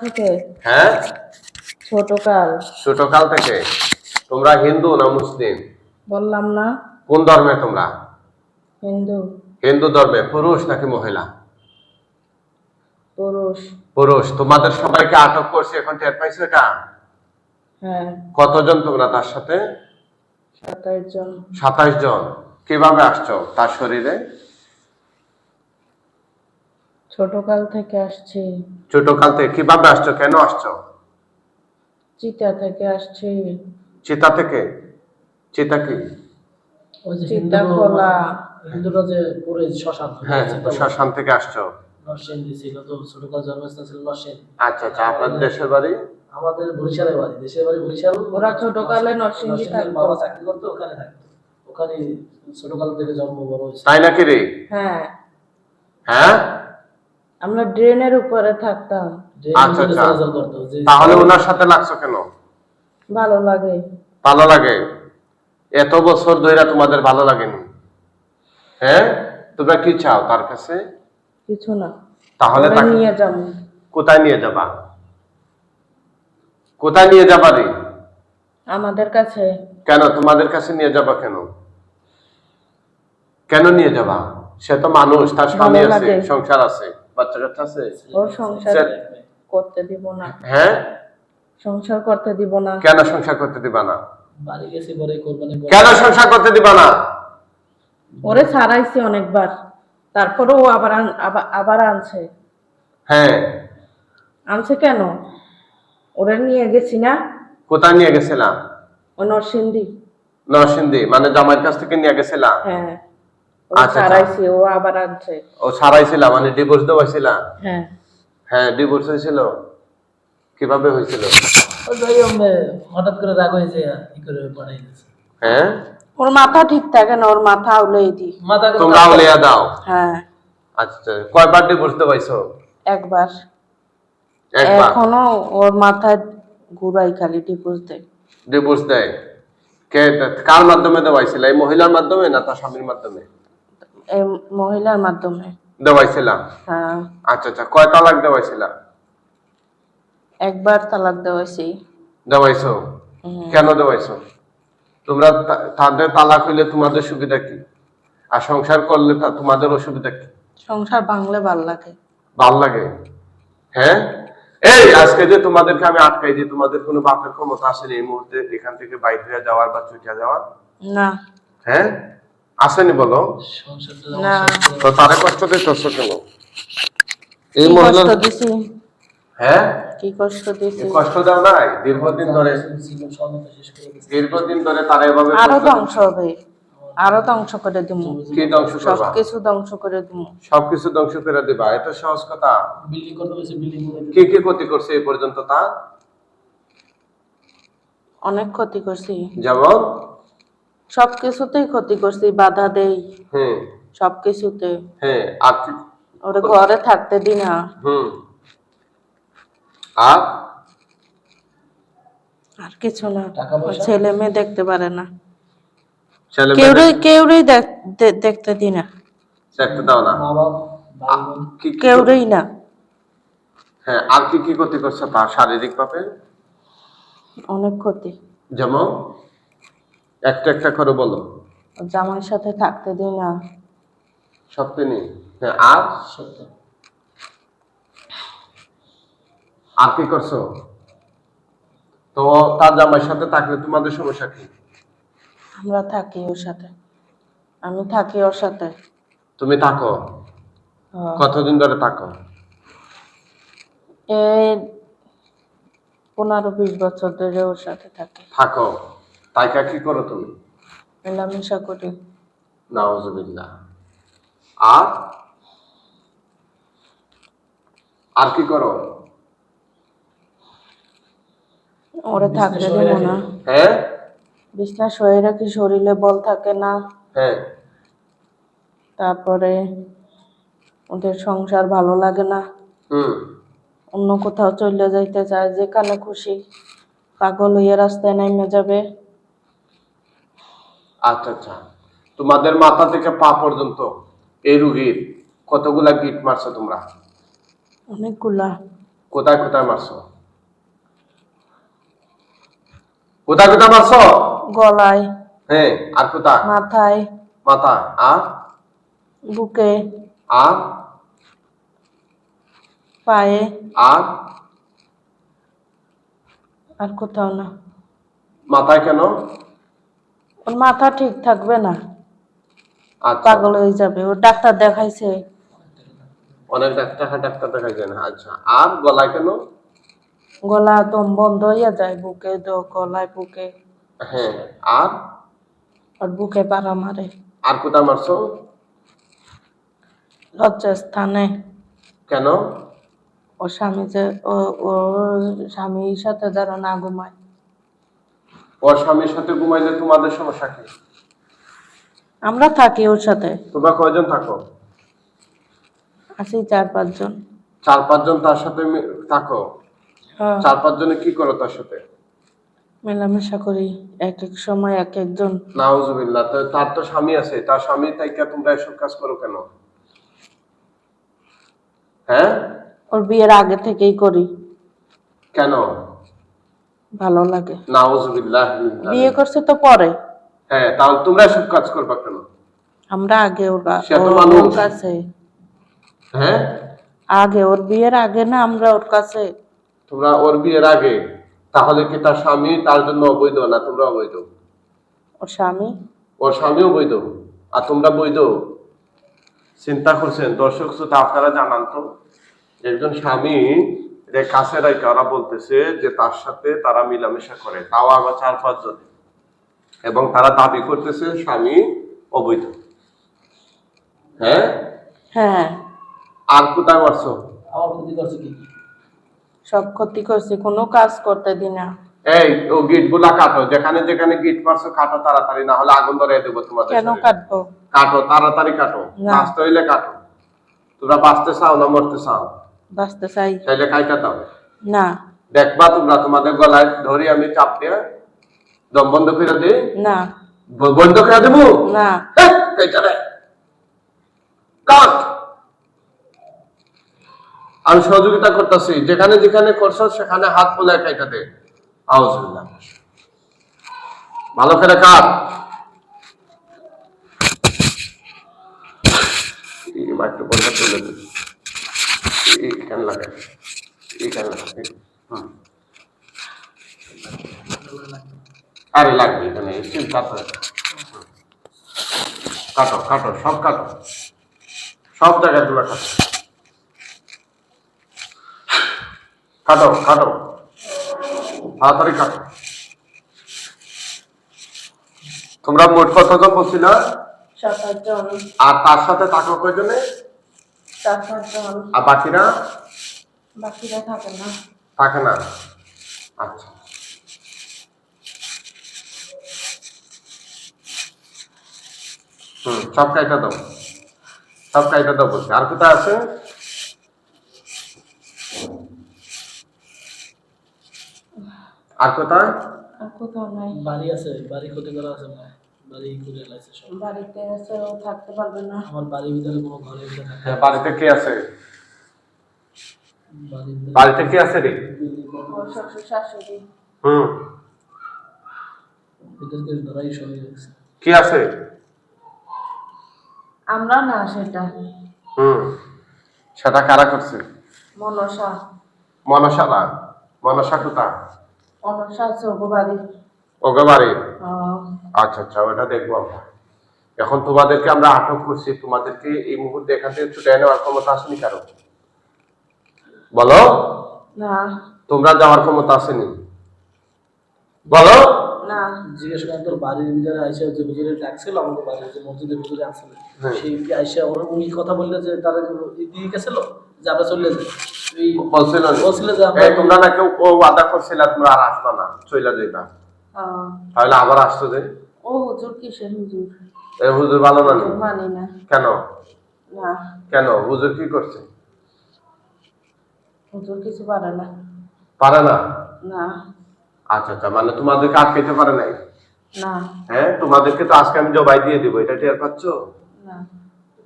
থেকে? হ্যাঁ? ছোট কাল ছোটকাল থেকে? তোমরা হিন্দু না মুসলিম? বললাম না। কোন ধর্মের তোমরা? হিন্দু। হিন্দু ধর্মে পুরুষ নাকি মহিলা? পুরুষ। পুরুষ। তোমাদের সবাইকে আটক করছে এখন টের পাইছো এটা? হ্যাঁ। কতজন তোমরা তার সাথে? সাতাইশ জন। সাতাইশ জন। কীভাবে আসছো? তার শরীরে? ছোট কাল থেকে আসছি। ছোটকাল থেকে কীভাবে আসছো? কেন আসছো? চিতা থেকে আসছি। চিতা থেকে? চিতা কি? চিতা হিন্দু খোলা হিন্দুরা যে পরে শ্মশান হ্যাঁ শ্মশান থেকে আসছো। নরসিংদী ছিল তো ছোটকাল জন্মস্থান ছিল নরসিংদী। আচ্ছা আচ্ছা আপনার দেশের বাড়ি? আমাদের বরিশালে বাড়ি দেশের বাড়ি বরিশাল। ওরা ছোটকালে নরসিংদী নরসিংদীর থাকতো। বাবা চাকরি করতো ওখানে থাকতো। ওখানে ছোটকাল থেকে জন্ম বড় হয়েছে। তাই নাকি রে? হ্যাঁ। হ্যাঁ? আমরা ড্রেনের উপরে থাকতাম। আচ্ছা, আচ্ছা। তাহলে ওনার সাথে লাগছো কেন? ভালো লাগে। ভালো লাগে? এত বছর ধরে তোমাদের ভালো লাগেনি। হ্যাঁ? তোমরা কি চাও তার কাছে? কিছু না। তাহলে তাকে নিয়ে যাব। কোথায় নিয়ে যাবা? কোথায় নিয়ে যাবা রে? আমাদের কাছে। কেন? তোমাদের কাছে নিয়ে যাবা কেন? কেন নিয়ে যাবা? সে তো মানুষ তার স্বামী আছে সংসার আছে। বাচ্চা কাচ্চা আছে ওর সংসার করতে দিব না। হ্যাঁ? সংসার করতে দিব না। কেন সংসার করতে দিবা না? বাড়ি গেছে পরে কোরবানি কেন সংসার করতে দিবা না? ওরে ছাড়াইছি অনেকবার। তারপরে ও আবার আবার- আবার আনছে। হ্যাঁ। আনছে কেন? ওরে নিয়ে গেছি না? কোথায় নিয়ে গেছিলাম? ও নরসিংদী। নরসিংদী মানে জামাইয়ের কাছ থেকে নিয়ে গেছিলাম? হ্যাঁ। ও। ও আবার আনছে। ও সারাইছিলাম মানে ডিভোর্স দেওয়াইছিলাম হ্যাঁ। হ্যাঁ ডিভোর্স হয়েছিল? কীভাবে হয়েছিল? ওই যে ওই অমনে হঠাৎ করে রাগ হয়েছে ই করে বানাই হ্যাঁ? ওর মাথা ঠিক থাকে না ওর মাথা আউলেই দি মাথা তোমরা লিয়া দাও। হ্যাঁ। আচ্ছা কয়বার ডিভোর্স দেওয়াইছো? একবার। একবার? এখনও ওর মাথায় ঘুরাই খালি ডিভোর্স দেয়। ডিভোর্স দেয়। কে কার মাধ্যমে দেওয়াইছিল? এই মহিলার মাধ্যমে না তার স্বামীর মাধ্যমে? এই মহিলার মাধ্যমে। দেওয়াইছিলাম? হ্যাঁ। আচ্ছা আচ্ছা কয় তালাক দেওয়াইছিলাম একবার তালাক দেওয়াইছি। দেওয়াইছো? কেন দেওয়াইছো? তোমরা তাদের তালাক হইলে তোমাদের সুবিধা কি? আর সংসার করলে তোমাদের অসুবিধা কি? সংসার ভাঙলে ভালো লাগে। ভালো লাগে? হ্যাঁ? এই আজকে যে তোমাদেরকে আমি আটকাই দিই তোমাদের কোনো বাপের ক্ষমতা আসেনি এই মুহূর্তে এখান থেকে বাইরে যাওয়ার বা ছুটে যাওয়ার? না। হ্যাঁ? আসেনি বলো? না। তো তারে কষ্ট দিতেছ কেন? এই দিছি? হ্যাঁ? কি কষ্ট দিছি? কষ্ট দাও নাই? দীর্ঘদিন ধরে দীর্ঘদিন ধরে তারা এভাবে আরও ধ্বংস হবে। আরও ধ্বংস করে দিব কি ধ্বংস সব করবা? কিছু ধ্বংস করে দিব সবকিছু ধ্বংস করে দিবা। এটা সহজ কথা। বিল্ডিং করতে হয়েছে বিল্ডিং করে কি কি ক্ষতি করছে এই পর্যন্ত তা? অনেক ক্ষতি করছি। যেমন? সব কিছুতেই ক্ষতি করছি বাধা দেই। হ্যাঁ সব কিছুতে হ্যাঁ আর ওরে ঘরে থাকতে দি না। হুম। আর? আর কিছু না। ছেলে মেয়ে দেখতে পারে না। ছেলে কেউরই দেখতে দি না। দেখতে দাও না। কেউরই না। হ্যাঁ আর কি কি ক্ষতি করছে শারীরিক ভাবে অনেক ক্ষতি। যেমন? একটা একটা করে বলো। জামাইয়ের সাথে থাকতে দি না। সপ্তমী হ্যাঁ আর? সত্য আর কি করছ? তো তার জামাইয়ের সাথে থাকলে তোমাদের সমস্যা কি? আমরা থাকি ওর সাথে। আমি থাকি ওর সাথে। তুমি থাকো। হ্যাঁ। কতদিন ধরে থাকো? এই পনেরো বিশ বছর ধরে ওর সাথে থাকি। থাকো। তাইকা কি করো তুমি? মেলামেশা করি। নাউজুবিল্লাহ। আর? আর কি করো? ওরে থাকতে শুয়ে দেবো না। হ্যাঁ? বিছনা রাখি শরীরে বল থাকে না। হ্যাঁ। তারপরে ওদের সংসার ভালো লাগে না। হুম। অন্য কোথাও চলে যাইতে চায় যেখানে খুশি। পাগল হইয়া রাস্তায় নেমে যাবে। আচ্ছা আচ্ছা। তোমাদের মাথা থেকে পা পর্যন্ত এই রুগীর কতগুলা গিট মারছো তোমরা? অনেকগুলা। কোথায় কোথায় মারছো? কোথায় কোথায় মারছো? গলায়। হ্যাঁ আর কোথায়? মাথায়। মাথা আর? বুকে। আর? পায়ে। আর? আর কোথাও না। মাথায় কেন? ওর মাথা ঠিক থাকবে না। আচ্ছা। পাগল হয়ে যাবে। ও ডাক্তার দেখাইছে। অনেক ডাক্তার হ্যাঁ ডাক্তার দেখা যায় না। আচ্ছা আর গলায় কেন? গলা দম বন্ধ হইয়া যায় বুকে তো গলায় বুকে। হ্যাঁ আর? আর বুকে পাড়া মারে। আর কোথায় মারছো? লজ্জা স্থানে কেন? ও স্বামী যে ও স্বামীর সাথে যারা না ঘুমায়। ওর স্বামীর সাথে ঘুমাইলে তোমাদের সমস্যা কি? আমরা থাকি ওর সাথে। তোমরা কয়জন থাকো? আছি চার পাঁচজন চার পাঁচজন তার সাথে থাকো? হ্যাঁ, চার পাঁচজনে কি করো তার সাথে? মেলামেশা করি এক এক সময় এক একজন। নাউজুবিল্লাহ তো তার তো স্বামী আছে তার স্বামী তাইকা তোমরা এসব কাজ করো কেন? হ্যাঁ? ওর বিয়ের আগে থেকেই করি। কেন? ভালো লাগে। নাউজুবিল্লাহ বিয়ে করছে তো পরে। হ্যাঁ তাহলে তোমরা এসব কাজ করবা কেন? আমরা আগে ওর কাছে। হ্যাঁ? আগে ওর বিয়ের আগে না আমরা ওর কাছে। তোমরা ওর বিয়ের আগে তাহলে কি তার স্বামী তার জন্য অবৈধ না তোমরা অবৈধ? ওর স্বামী? ওর স্বামীও বৈধ আর তোমরা বৈধ? চিন্তা করছেন দর্শক শ্রোতা আপনারা জানান তো একজন স্বামী কাছে রাইকে ওরা বলতেছে যে তার সাথে তারা মিলামেশা করে তাও আবার চার পাঁচজন এবং তারা দাবি করতেছে স্বামী অবৈধ। হ্যাঁ? হ্যাঁ। আর কোথায় মারছো আমার ক্ষতি করছে কি? সব ক্ষতি করছি কোনো কাজ করতে দি না। এই ও গিটগুলা কাটো যেখানে যেখানে গিট মারছো কাটো তাড়াতাড়ি না হলে আগুন ধরে দেবো তোমাদের কেন কাটবো? কাটো তাড়াতাড়ি কাটো। বাঁচতে হইলে কাটো। তোমরা বাঁচতে চাও না মরতে চাও? বাঁচতে চাই। তাইলে কাইটা দাও। না। দেখবা তোমরা তোমাদের গলায় ধরি আমি চাপ দিয়ে দম বন্ধ করে দিই না। বন্ধ করে দেবো না। কাট আমি সহযোগিতা করতেছি। যেখানে যেখানে করছ সেখানে হাত পোলে কাইটা দে। ভালো করে কাট মাইক্রোফোনটা তুলে দিই এইখানে লাগাই এইখানে লাগাই হুম আরে লাগবে এখানে স্টিল কাটো কাটো কাটো সব কাটো সব কাটো কাটো কাটো তাড়াতাড়ি কাটো তোমরা মোট কতজন বলছি না আর তার সাথে থাকো কয়জনে আর বাকিরা? বাকিরা থাকে না। থাকে না। আচ্ছা। হুম সব কাইটা দাও। সব কাইটা দাও বলছে। আর কোথায় আছে? আর কোথায়? আর কোথাও নাই। বাড়ি আছে বাড়ি ক্ষতি করা আছে মনে হয়। বাড়িতে আছে ও থাকতে পারবে না। আমার বাড়ির ভিতরে কোনো ঘরের হ্যাঁ, বাড়িতে কে আছে? বাড়িতে কে আছে রে? শ্বশুর শাশুড়ি। হুম। ভিতরকে ধরাই সব কি আছে? আমরা না সেটা। হুম। সেটা কারা করছে? মনসা। মনসা না। মনসা কোথা? মনসা আছে ওগো বাড়ি। ওকে বাড়ি? আচ্ছা আচ্ছা ওটা দেখব আমরা। এখন তোমাদেরকে আমরা আটক করছি। তোমাদেরকে এই মুহূর্তে এখান থেকে ছুটে নেওয়ার ক্ষমতা আসেনি কারও? বলো? না। তোমরা যাওয়ার ক্ষমতা আসেনি? বলো? না। জিজ্ঞেস করেন তোর বাড়ির ভিতরে আইসা যে হুজুরে ডাকছিল আমাকে বাড়ির যে মসজিদের হুজুরে আসছিল হ্যাঁ। সেই আইসা ওরা উনি কথা বললে যে তারা দিয়ে গেছিল যে আমরা চলে যাই। বলছিল বলছিল যে তোমরা না কেউ ও আদা করছিল তোমরা আর আসবা না চইলা যাইবা। তাহলে আবার আসতো যে? ও হুজুর কিসের হুজুর? এই হুজুর ভালো না? নি? হুজুর মানি না। কেন? না। কেন? হুজুর কি করছে? হুজুর কিছু পারে না। পারে না? না। আচ্ছা আচ্ছা মানে তোমাদেরকে আটকাইতে পারে নাই? না। হ্যাঁ তোমাদেরকে তো আজকে আমি জবাই দিয়ে দিব। এটা টের পাচ্ছ? না।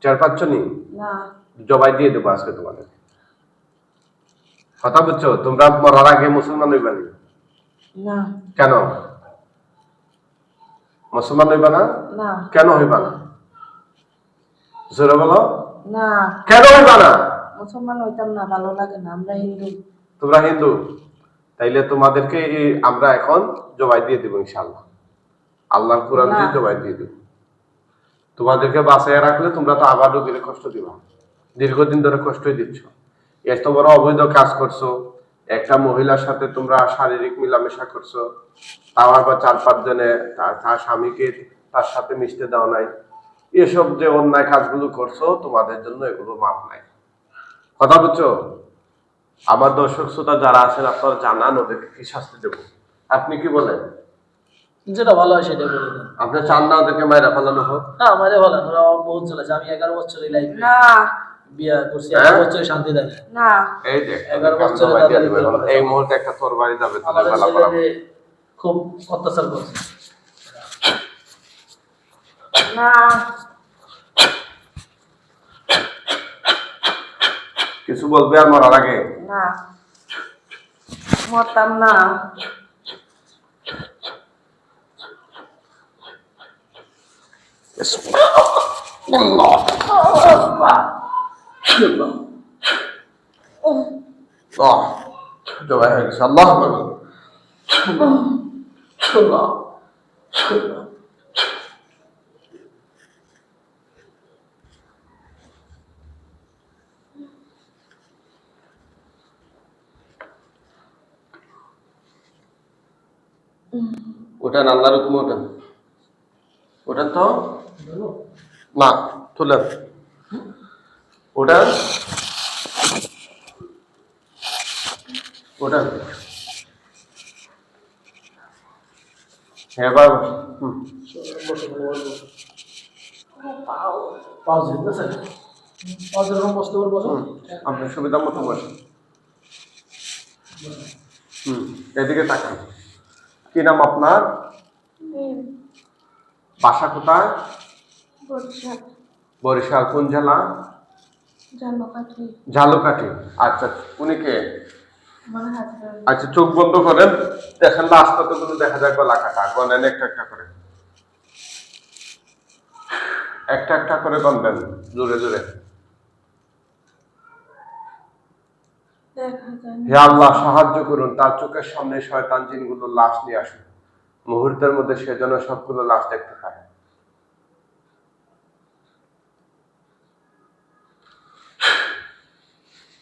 টের পাচ্ছ নি? না। জবাই দিয়ে দেবো আজকে তোমাদের। কথা বুঝছ? তোমরা মরার আগে মুসলমান হইবা না? না। কেন? মুসলমান হইবা না? না। কেন হইবা না? জোরে বলো। না। কেন হইবা না? মুসলমান হইতাম না ভালো লাগে না আমরা হিন্দু। তোমরা হিন্দু? তাইলে তোমাদেরকে আমরা এখন জবাই দিয়ে দিব ইনশাল্লাহ আল্লাহর কোরআন দিয়ে জবাই দিয়ে দিব। তোমাদেরকে বাঁচাইয়া রাখলে তোমরা তো আবার রোগীর কষ্ট দিবা। দীর্ঘদিন ধরে কষ্টই দিচ্ছ। এত বড় অবৈধ কাজ করছ একটা মহিলার সাথে তোমরা শারীরিক মিলামেশা করছ তাও আবার চার পাঁচ জনে তার স্বামীকে তার সাথে মিশতে দাও নাই। এসব যে অন্যায় কাজগুলো করছ তোমাদের জন্য এগুলো মাপ নাই। কথা বুঝছ? আমার দর্শক শ্রোতা যারা আছেন আপনারা জানান ওদেরকে কি শাস্তি দেবো। আপনি কি বলেন? যেটা ভালো হয় সেটা বলে দেন। আপনি চান না ওদেরকে মায়েরা ফেলানো হোক? না বলেন ওরা বহুত চলেছে আমি এগারো বছর এই লাইফে না বিয়া করছি হ্যাঁ? বছরে শান্তি দেয়। না। না এই যে এগারো বছরে জবাই দিয়ে দাদা দেবো। দিতে এখন হবে। এই মুহূর্তে একটা তরবারি যাবে তোদের বেলা করাবো খুব অত্যাচার করছে। না। কিছু বলবে আর মরার আগে? না। মরতাম না। আহ, জবাই হয়ে গেছে। আল্লাহ। ওটা আল্লাহর হুকুম ওঠেন তো? না তুলেন ওটা? ওটা? রকম বসতে হুম, আপনার সুবিধা মতো বসেন হুম এদিকে তাকান। কি নাম আপনার? বাসা কোথায়? বরিশাল। বরিশাল কোন জেলা? ঝালকাঠি আচ্ছা উনি কে? আচ্ছা চোখ বন্ধ করেন দেখেন কতগুলো দেখা যায় গলা কাটা গনেন একটা একটা করে। একটা একটা করে গনবেন জোরে জোরে। হে আল্লাহ সাহায্য করুন তার চোখের সামনে শয়তান জিনগুলো লাশ নিয়ে আসুন। মুহূর্তের মধ্যে সে যেন সবগুলো লাশ দেখতে পায়।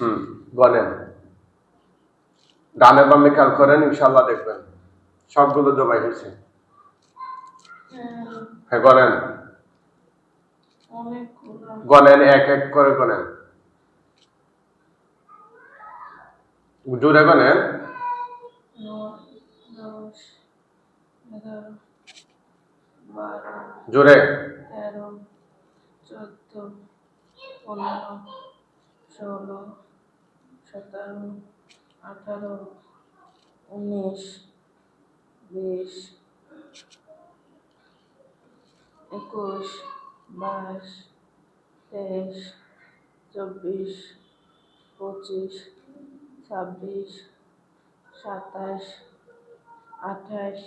হুম গনেন ডানে বামে খেয়াল করেন ইনশাল্লাহ দেখবেন সবগুলো জবাই হয়েছে। হ্যাঁ, হ্যাঁ গনেন এক এক করে এগারো বারো জোরে। তেরো চোদ্দ পনেরো ষোলো সতেরো, আঠারো, উনিশ, বিশ, একুশ, বাইশ, তেইশ, চব্বিশ, পঁচিশ, ছাব্বিশ, সাতাশ, আঠাশ,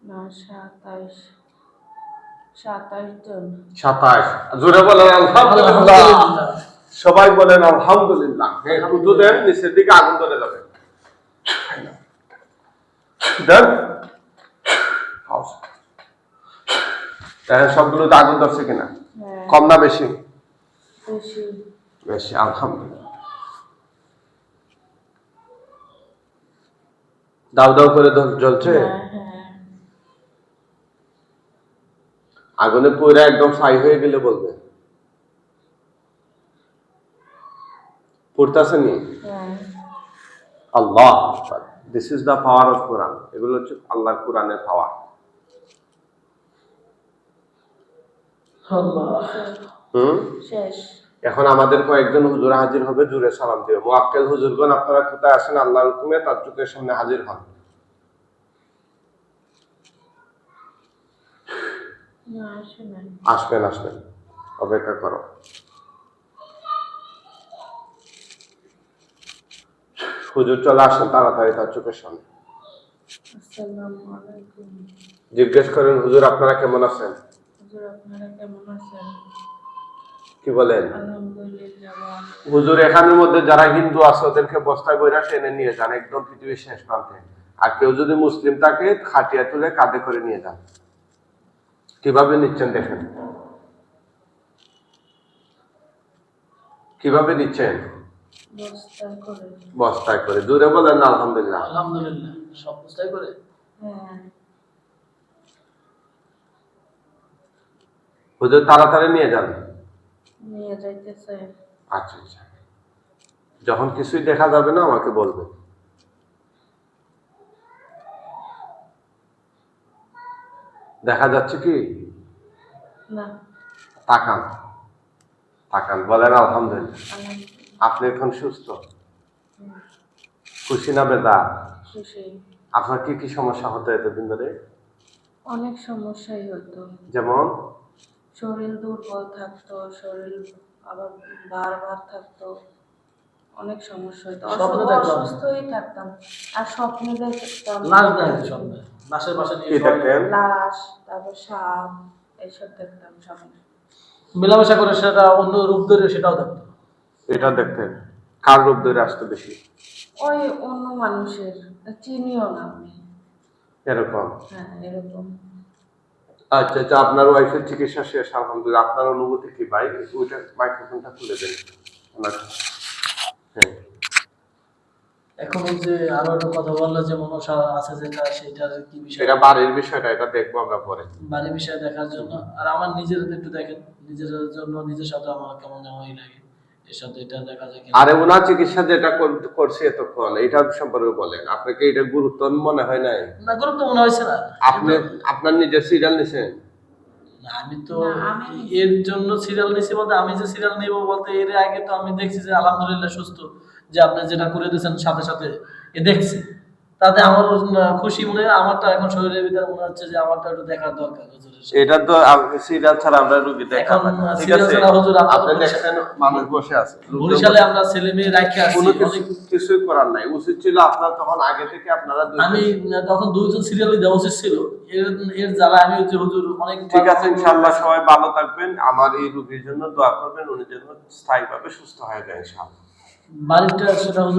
না, সাতাশ সাতাশ জন সাতাশ জোরে বলেন আলহামদুলিল্লাহ। সবাই বলেন আলহামদুলিল্লাহ। দেন নিচের দিকে আগুন ধরে যাবে। দেন। দেখেন সবগুলোতে আগুন ধরছে কিনা? হ্যাঁ। কম না বেশি? বেশি। আলহামদুলিল্লাহ। দাউ দাউ করে জ্বলছে? হ্যাঁ হ্যাঁ। আগুনে পড়ে একদম ছাই হয়ে গেলে বলবে। পড়তেছে নি হ্যাঁ। Allah this is the power of Quran এগুলো হচ্ছে আল্লাহর কোরআনের পাওয়ার এখন আমাদের কয়েকজন হুজুর হাজির হবে জুড়ে সালাম দিবে মোয়াক্কেল হুজুরগণ আপনারা কোথায় আসেন আল্লাহর হুকুমে তার চোখের সামনে হাজির হন। আসবেন আসবেন। অপেক্ষা করো। হুজুর চলে আসেন তাড়াতাড়ি তার চোখের সামনে। জিজ্ঞেস করেন হুজুর আপনারা কেমন আছেন? কি বলেন? হুজুর এখানের মধ্যে যারা হিন্দু আছে ওদেরকে বস্তায় বইরা টেনে নিয়ে যান। একদম পৃথিবীর শেষ প্রান্তে। আর কেউ যদি মুসলিম থাকে খাটিয়া তুলে কাঁধে করে নিয়ে যান। কীভাবে নিচ্ছেন দেখেন? কীভাবে নিচ্ছেন? বস্তায় করে দূরে বলেন না আলহামদুলিল্লাহ। আলহামদুলিল্লাহ সব বুঝতেই করে? হ্যাঁ। হুজুর তাড়াতাড়ি নিয়ে যান। নিয়ে যাইতেছে। আচ্ছা আচ্ছা। যখন কিছুই দেখা যাবে না আমাকে বলবেন দেখা যাচ্ছে কি? না। তাকান। তাকান বলেন আলহামদুলিল্লাহ। আলহামদুলিল্লাহ। আপনি এখন সুস্থ? খুশি না বেদা? আপনার কি কি সমস্যা হতো এতদিন ধরে? অনেক সমস্যাই হতো। যেমন? শরীর দুর্বল থাকতো শরীর আবার বারবার থাকতো। অনেক সমস্যা হতো। অসুস্থই থাকতাম। আর স্বপ্নে দেখতাম। লাশ দেখে লাশের পাশে লাশ তারপর সাপ এইসব দেখতাম স্বপ্নে মেলামেশা করে সেটা অন্য রূপ ধরে সেটাও দেখতো এটা দেখতেন কার রূপ ধরে আসতো বেশি ওই অন্য মানুষের চিনিও না আমি। এরকম? হ্যাঁ এরকম। আচ্ছা আচ্ছা আপনার ওয়াইফের চিকিৎসা শেষ আলহামদুলিল্লাহ। আপনার অনুভূতি কি ভাই? ওইটা মাইক্রোফোনটা তুলে দেন। ওনার হ্যাঁ। এখন যে আরও একটা কথা বলল যে মনসা আছে যেটা সেটার কি বিষয়? এটা বাড়ির বিষয়টা এটা দেখব আমরা পরে। বাড়ি বিষয় দেখার জন্য। আর আমার নিজের একটু দেখেন নিজের জন্য নিজের সাথে আমার কেমন যেন ওই লাগে। এর সাথে এটা দেখা যায় কিনা। আরে ওনার চিকিৎসা যেটা করছে এতক্ষণ এটা সম্পর্কে বলেন। আপনাকে এটা গুরুত্ব মনে হয় নাই? না গুরুত্ব মনে হয়েছে না। আপনি আপনার নিজের সিরিয়াল নিছেন? আমি তো এর জন্য সিরিয়াল নিছি বলতে আমি যে সিরিয়াল নিব বলতে এর আগে তো আমি দেখছি যে আলহামদুলিল্লাহ সুস্থ যে আপনি যেটা করে দিয়েছেন সাথে সাথে এ দেখছি। তাতে আমার খুশি মনে আমারটা এখন শরীরের ভিতরে মনে হচ্ছে যে আমারটা একটু দেখার দরকার এটা তো সিরিয়াল ছাড়া আমরা রুগী না, ঠিক আছে আপনি মানুষ বসে আছে। বরিশালে আমরা ছেলে মেয়ে রাখি আসছি কোনো কিছু করার নাই। উচিত ছিল আপনার তখন আগে থেকে আপনারা আমি তখন দুইজন সিরিয়ালই দেওয়া উচিত ছিল। এর এর জ্বালা আমি হচ্ছে হুজুর অনেক ঠিক আছে ইনশাআল্লাহ সবাই ভালো থাকবেন। আমার এই রোগীর জন্য দোয়া করবেন উনি যেন স্থায়ীভাবে সুস্থ হয়ে যায় ইনশাআল্লাহ। বাড়িটা সেটা